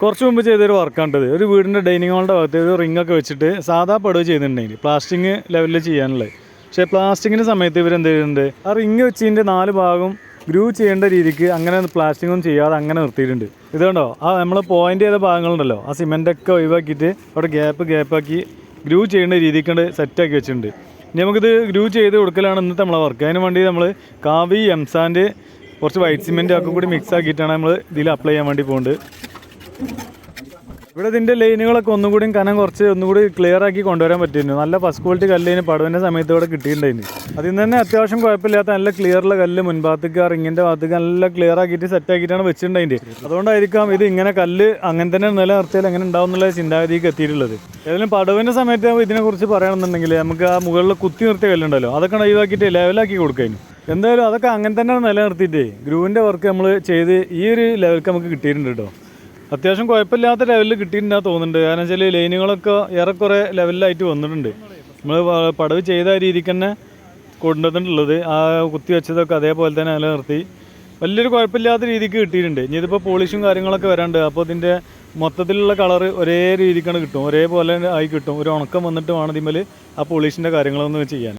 കുറച്ച് മുമ്പ് ചെയ്തൊരു വർക്കാണ്ടത് ഒരു വീടിന്റെ ഡൈനിങ് ഹാളിന്റെ ഭാഗത്ത് ഒരു റിംഗ് ഒക്കെ വെച്ചിട്ട് സാധാ പടവ് ചെയ്തിട്ടുണ്ടെങ്കിൽ പ്ലാസ്റ്റിക് ലെവലിൽ ചെയ്യാനുള്ളത്. പക്ഷേ പ്ലാസ്റ്റിക്കിന്റെ സമയത്ത് ഇവരെന്ത് ചെയ്യുന്നുണ്ട് ആ റിംഗ് വെച്ചതിന്റെ നാല് ഭാഗം ഗ്രൂ ചെയ്യേണ്ട രീതിക്ക് അങ്ങനെ പ്ലാസ്റ്റിക് ഒന്നും ചെയ്യാതെ അങ്ങനെ നിർത്തിയിട്ടുണ്ട്. ഇതുകൊണ്ടോ കണ്ടോ? ആ നമ്മൾ പോയിന്റ് ചെയ്ത ഭാഗങ്ങളുണ്ടല്ലോ. ആ സിമെന്റൊക്കെ ഒഴിവാക്കിയിട്ട് അവിടെ ഗ്യാപ്പ് ഗ്യാപ്പാക്കി ഗ്രൂ ചെയ്യേണ്ട രീതിക്ക് സെറ്റാക്കി വെച്ചിട്ടുണ്ട്. ഇനി നമുക്കിത് ഗ്രൂ ചെയ്ത് കൊടുക്കലാണ് ഇന്നത്തെ നമ്മളെ വർക്ക് അതിന് വേണ്ടി നമ്മൾ കാവി എംസാന്റെ കുറച്ച് വൈറ്റ് സിമെന്റ് ഒക്കെ കൂടി മിക്സ് ആക്കിയിട്ടാണ് നമ്മൾ ഇതിൽ അപ്ലൈ ചെയ്യാൻ വേണ്ടി പോകുന്നത് ഇവിടെ ഇതിന്റെ ലൈനുകളൊക്കെ ഒന്നുകൂടി കനം കുറച്ച് ഒന്നുകൂടി ക്ലിയർ ആക്കി കൊണ്ടുവരാൻ പറ്റിയിരുന്നു. നല്ല ഫസ്റ്റ് ക്വാളിറ്റി കല്ലിന് പടവിന്റെ സമയത്ത് ഇവിടെ കിട്ടിയിട്ടുണ്ടായിരുന്നു. അതിൽ നിന്ന് തന്നെ അത്യാവശ്യം കുഴപ്പമില്ലാത്ത നല്ല ക്ലിയറുള്ള കല്ല് മുൻഭാഗത്തേക്ക് ആ റിങ്ങിന്റെ ഭാഗത്തേക്ക് നല്ല ക്ലിയർ ആക്കിയിട്ട് സെറ്റ് ആക്കിയിട്ടാണ് വെച്ചിട്ടുണ്ടായിരുന്നത്. അതുകൊണ്ടായിരിക്കാം ഇത് ഇങ്ങനെ കല്ല് അങ്ങനെ തന്നെ നിലനിർത്തിയാൽ എങ്ങനെ ഉണ്ടാവും എന്നുള്ള ചിന്താഗതിക്ക് എത്തിയിട്ടുള്ളത്. ഏതായാലും പടവിന്റെ സമയത്ത് ഇതിനെക്കുറിച്ച് പറയണമെന്നുണ്ടെങ്കിൽ നമുക്ക് ആ മുകളിൽ കുത്തി നിർത്തിയ കല്ലുണ്ടല്ലോ അതൊക്കെ ഒഴിവാക്കിയിട്ട് ലെവലാക്കി കൊടുക്കാനും എന്തായാലും അതൊക്കെ അങ്ങനെ തന്നെ നിലനിർത്തിയിട്ടേ ഗ്രൂവിന്റെ വർക്ക് നമ്മൾ ചെയ്ത് ഈ ഒരു ലെവൽക്ക് നമുക്ക് കിട്ടിയിട്ടുണ്ട് കേട്ടോ. അത്യാവശ്യം കുഴപ്പമില്ലാത്ത ലെവലിൽ കിട്ടിയിട്ടുണ്ടാ തോന്നുന്നുണ്ട്. കാരണം വെച്ചാൽ ലൈനുകളൊക്കെ ഏറെക്കുറെ ലെവലിലായിട്ട് വന്നിട്ടുണ്ട്. നമ്മൾ പടവ് ചെയ്ത രീതിക്ക് തന്നെ കൊണ്ടുവന്നിട്ടുള്ളത്. ആ കുത്തി വെച്ചതൊക്കെ അതേപോലെ തന്നെ നിലനിർത്തി. വലിയൊരു കുഴപ്പമില്ലാത്ത രീതിക്ക് കിട്ടിയിട്ടുണ്ട്. ഇനി ഇതിപ്പോൾ പോളിഷും കാര്യങ്ങളൊക്കെ വരാണ്ട്. അപ്പോൾ ഇതിന്റെ മൊത്തത്തിലുള്ള കളറ് ഒരേ രീതിക്കാണ് കിട്ടും. ഒരേപോലെ ആയി കിട്ടും. ഒരു ഉണക്കം വന്നിട്ട് വേണം ആ പോളിഷിന്റെ കാര്യങ്ങളൊന്നും ചെയ്യാൻ.